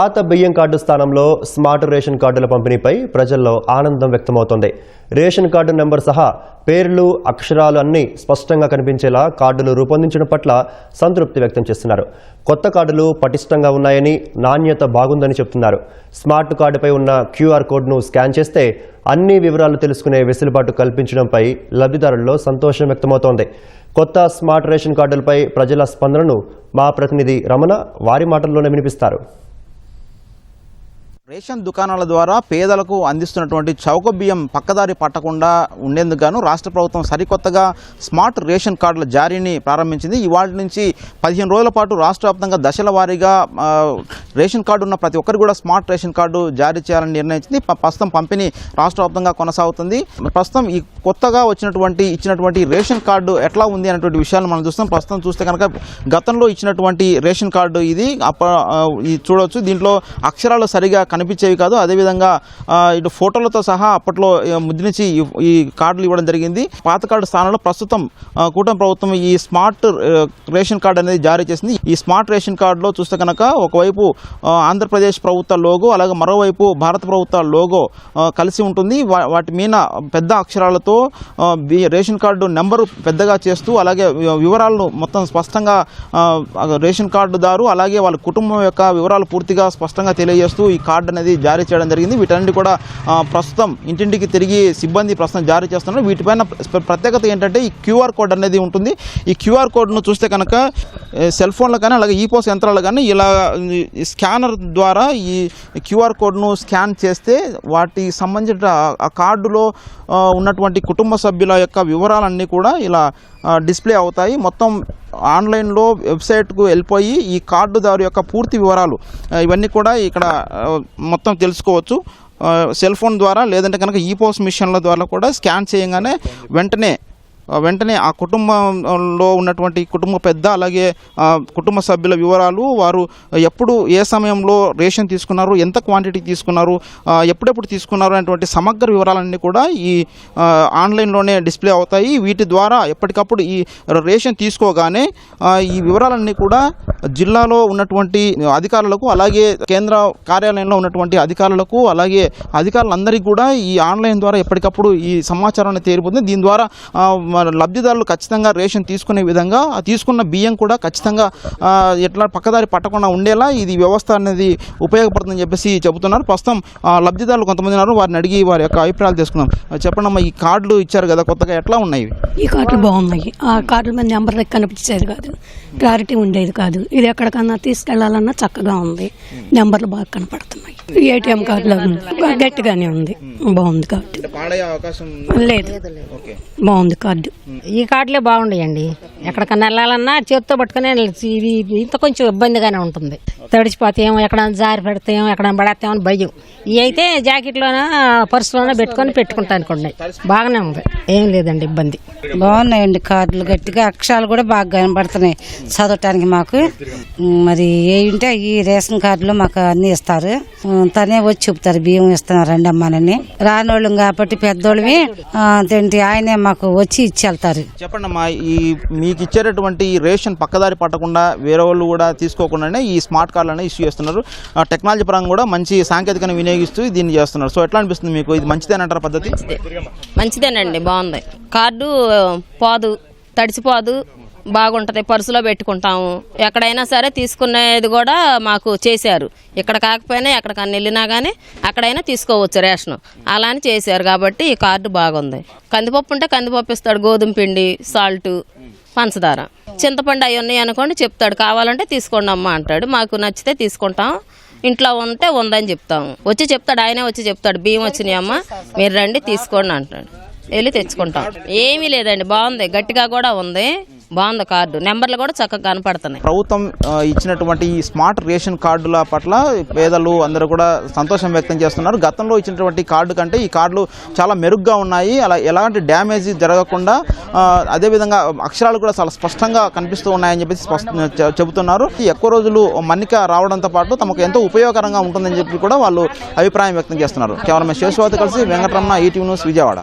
పాత బియ్యం కార్డు స్థానంలో స్మార్ట్ రేషన్ కార్డుల పంపిణీపై ప్రజల్లో ఆనందం వ్యక్తమవుతోంది. రేషన్ కార్డు నెంబర్ సహా పేర్లు అక్షరాలు అన్నీ స్పష్టంగా కనిపించేలా కార్డులు రూపొందించడం పట్ల సంతృప్తి వ్యక్తం చేస్తున్నారు. కొత్త కార్డులు పటిష్టంగా ఉన్నాయని నాణ్యత బాగుందని చెప్తున్నారు. స్మార్ట్ కార్డుపై ఉన్న క్యూఆర్ కోడ్ను స్కాన్ చేస్తే అన్ని వివరాలు తెలుసుకునే వెసులుబాటు కల్పించడంపై లబ్ధిదారుల్లో సంతోషం వ్యక్తమవుతోంది. కొత్త స్మార్ట్ రేషన్ కార్డులపై ప్రజల స్పందనను మా ప్రతినిధి రమణ వారి మాటల్లోనే వినిపిస్తారు. రేషన్ దుకాణాల ద్వారా పేదలకు అందిస్తున్నటువంటి చౌక బియ్యం పక్కదారి పట్టకుండా ఉండేందుకు రాష్ట్ర ప్రభుత్వం సరికొత్తగా స్మార్ట్ రేషన్ కార్డుల జారీని ప్రారంభించింది. ఇవాటి నుంచి పదిహేను రోజుల పాటు రాష్ట్ర వ్యాప్తంగా దశల వారీగా రేషన్ కార్డు ఉన్న ప్రతి ఒక్కరు కూడా స్మార్ట్ రేషన్ కార్డు జారీ చేయాలని నిర్ణయించింది. ప్రస్తుతం పంపిణీ రాష్ట్ర వ్యాప్తంగా కొనసాగుతుంది. ప్రస్తుతం ఈ కొత్తగా వచ్చినటువంటి ఇచ్చినటువంటి రేషన్ కార్డు ఎట్లా ఉంది అనేటువంటి విషయాలు మనం చూస్తాం ప్రస్తుతం చూస్తే కనుక గతంలో ఇచ్చినటువంటి రేషన్ కార్డు ఇది అప్ప ఇది చూడవచ్చు దీంట్లో అక్షరాలు సరిగా కనిపించేవి కాదు. అదేవిధంగా ఇటు ఫోటోలతో సహా అప్పట్లో ముద్రించి ఈ- కార్డులు ఇవ్వడం జరిగింది. పాత కార్డు స్థానంలో ప్రస్తుతం కూటమి ప్రభుత్వం ఈ స్మార్ట్ రేషన్ కార్డు అనేది జారీ చేసింది. ఈ స్మార్ట్ రేషన్ కార్డులో చూస్తే కనుక ఒకవైపు ఆంధ్రప్రదేశ్ ప్రభుత్వ లోగో అలాగే మరోవైపు భారత ప్రభుత్వ లోగో కలిసి ఉంటుంది. వా- వాటి మీద పెద్ద అక్షరాలతో రేషన్ కార్డు నెంబరు పెద్దగా చేస్తూ అలాగే వివరాలను మొత్తం స్పష్టంగా రేషన్ కార్డుదారు అలాగే వాళ్ళ కుటుంబం యొక్క వివరాలు పూర్తిగా స్పష్టంగా తెలియజేస్తూ ఈ కార్డు అనేది జారీ చేయడం జరిగింది. వీటన్నిటి కూడా ప్రస్తుతం ఇంటింటికి తిరిగి సిబ్బంది ప్రస్తుతం జారీ చేస్తున్నారు. వీటిపైన ప్రత్యేకత ఏంటంటే ఈ క్యూఆర్ కోడ్ అనేది ఉంటుంది. ఈ క్యూఆర్ కోడ్ను చూస్తే కనుక సెల్ ఫోన్లో కానీ అలాగే ఈపోస్ యంత్రాలు కానీ ఇలా స్కానర్ ద్వారా ఈ క్యూఆర్ కోడ్ను స్కాన్ చేస్తే వాటి సంబంధించిన ఆ- కార్డులో ఉన్నటువంటి కుటుంబ సభ్యుల యొక్క వివరాలన్నీ కూడా ఇలా డిస్ప్లే అవుతాయి. మొత్తం ఆన్లైన్లో వెబ్సైట్కు వెళ్ళిపోయి ఈ కార్డుదారు యొక్క పూర్తి వివరాలు ఇవన్నీ కూడా ఇక్కడ మొత్తం తెలుసుకోవచ్చు. సెల్ ఫోన్ ద్వారా లేదంటే కనుక ఈ పోస్ట్ మిషన్ల ద్వారా కూడా స్కాన్ చేయగానే వెంటనే వెంటనే ఆ కుటుంబంలో ఉన్నటువంటి కుటుంబ పెద్ద అలాగే కుటుంబ సభ్యుల వివరాలు వారు ఎప్పుడు ఏ సమయంలో రేషన్ తీసుకున్నారు ఎంత క్వాంటిటీ తీసుకున్నారు ఎప్పుడెప్పుడు తీసుకున్నారు అనేటువంటి సమగ్ర వివరాలన్నీ కూడా ఈ ఆన్లైన్లోనే డిస్ప్లే అవుతాయి. వీటి ద్వారా ఎప్పటికప్పుడు ఈ రేషన్ తీసుకోగానే ఈ వివరాలన్నీ కూడా జిల్లాలో ఉన్నటువంటి అధికారులకు అలాగే కేంద్ర కార్యాలయంలో ఉన్నటువంటి అధికారులకు అలాగే అధికారులందరికీ కూడా ఈ ఆన్లైన్ ద్వారా ఎప్పటికప్పుడు ఈ సమాచారాన్ని తేలిపోతుంది దీని ద్వారా లబ్ధిదారులు ఖచ్చితంగా రేషన్ తీసుకునే విధంగా తీసుకున్న బియ్యం కూడా ఖచ్చితంగా ఎట్లా పక్కదారి పట్టకుండా ఉండేలా ఇది వ్యవస్థ అనేది ఉపయోగపడుతుందని చెప్పేసి చెబుతున్నారు. ప్రస్తుతం ఆ, లబ్ధిదారులు కొంతమంది ఉన్నారు. వారిని అడిగి వారి యొక్క అభిప్రాయాలు తీసుకున్నాం చెప్పండి అమ్మా ఈ కార్డులు ఇచ్చారు కదా కొత్తగా ఎట్లా ఉన్నాయి? ఈ కార్డులు బాగున్నాయి. ఆ కార్డుల మీద నెంబర్ కనిపించేది కాదు. క్లారిటీ ఉండేది కాదు. ఇది ఎక్కడికన్నా తీసుకెళ్ళాలన్నా చక్కగా ఉంది. నెంబర్లు బాగా కనపడుతున్నాయి. ఏటీఎం కార్డులో గట్టిగానే ఉంది. బాగుంది కాబట్టి. లేదు. బాగుంది కార్డు. ఈ కార్డులే బాగుండయండి. ఎక్కడికన్నా వెళ్ళాలన్నా చేతితో పట్టుకునే ఇంత కొంచెం ఇబ్బందిగానే ఉంటుంది. తడిచిపోతాయేమో ఎక్కడ జారి పెడతాయేమో ఎక్కడ పడేస్తామో అని భయం. ఇవి అయితే జాకెట్లోన పర్సులోనే పెట్టుకొని పెట్టుకుంటానికి ఉన్నాయి బాగానే ఉంది. ఏం లేదండి ఇబ్బంది. బాగున్నాయండి కార్డులు గట్టిగా. అక్షరాలు కూడా బాగా కనబడుతున్నాయి చదవటానికి మాకు. మరి ఏ ఉంటే ఈ రేషన్ కార్డులో మాకు అన్ని ఇస్తారు. తనే వచ్చి చెప్తారు బియ్యం ఇస్తున్నారు రండి అమ్మానని రానోళ్ళం కాబట్టి పెద్దోళ్ళవి అదేంటి ఆయనే మాకు వచ్చి ఇచ్చి వెళ్తారు చెప్పండి అమ్మా ఈ మీకు ఇచ్చేటటువంటి ఈ రేషన్ పక్కదారి పట్టకుండా వేరే వాళ్ళు కూడా తీసుకోకుండానే ఈ స్మార్ట్ కార్డులను ఇష్యూ చేస్తున్నారు. ఆ టెక్నాలజీ పరంగా కూడా మంచి సాంకేతికను వినియోగిస్తూ దీన్ని చేస్తున్నారు. సో ఎట్లా అనిపిస్తుంది మీకు? ఇది మంచిదేనంటారు పద్ధతి? మంచిదేనండి బాగుంది. కార్డు పోదు తడిసిపోదు బాగుంటుంది పర్సులో పెట్టుకుంటాము. ఎక్కడైనా సరే తీసుకునేది కూడా మాకు చేశారు. ఇక్కడ కాకపోయినా ఎక్కడికన్నా వెళ్ళినా కానీ అక్కడైనా తీసుకోవచ్చు రేషన్. అలా అని చేశారు కాబట్టి ఈ కార్డు బాగుంది. కందిపప్పు ఉంటే కందిపప్పు ఇస్తాడు గోధుమ పిండి సాల్ట్. పంచదార. చింతపండు అవి ఉన్నాయి అనుకోండి చెప్తాడు కావాలంటే తీసుకోండి అమ్మా అంటాడు. మాకు నచ్చితే తీసుకుంటాం. ఇంట్లో ఉంటే ఉందని చెప్తాము వచ్చి చెప్తాడు ఆయనే వచ్చి చెప్తాడు బియ్యం వచ్చినాయి అమ్మ మీరు రండి తీసుకోండి అంటాడు. వెళ్ళి తెచ్చుకుంటాం. ఏమీ లేదండి బాగుంది గట్టిగా కూడా ఉంది. బాగుంది కార్డు. నెంబర్లు కూడా చక్కగా కనపడుతున్నాయి. ప్రభుత్వం ఇచ్చినటువంటి ఈ స్మార్ట్ రేషన్ కార్డుల పట్ల పేదలు అందరూ కూడా సంతోషం వ్యక్తం చేస్తున్నారు. గతంలో ఇచ్చినటువంటి కార్డు కంటే ఈ కార్డులు చాలా మెరుగ్గా ఉన్నాయి. అలా ఎలాంటి డ్యామేజ్ జరగకుండా అదేవిధంగా అక్షరాలు కూడా చాలా స్పష్టంగా కనిపిస్తూ ఉన్నాయని చెప్పేసి స్పష్ట చెబుతున్నారు. ఈ ఎక్కువ రోజులు మన్నిక రావడంతో పాటు తమకు ఎంతో ఉపయోగకరంగా ఉంటుందని చెప్పి కూడా వాళ్ళు అభిప్రాయం వ్యక్తం చేస్తున్నారు. కేవలం శేషవాతి కలిసి వెంకటరమణ ఈటీవీ న్యూస్ విజయవాడ.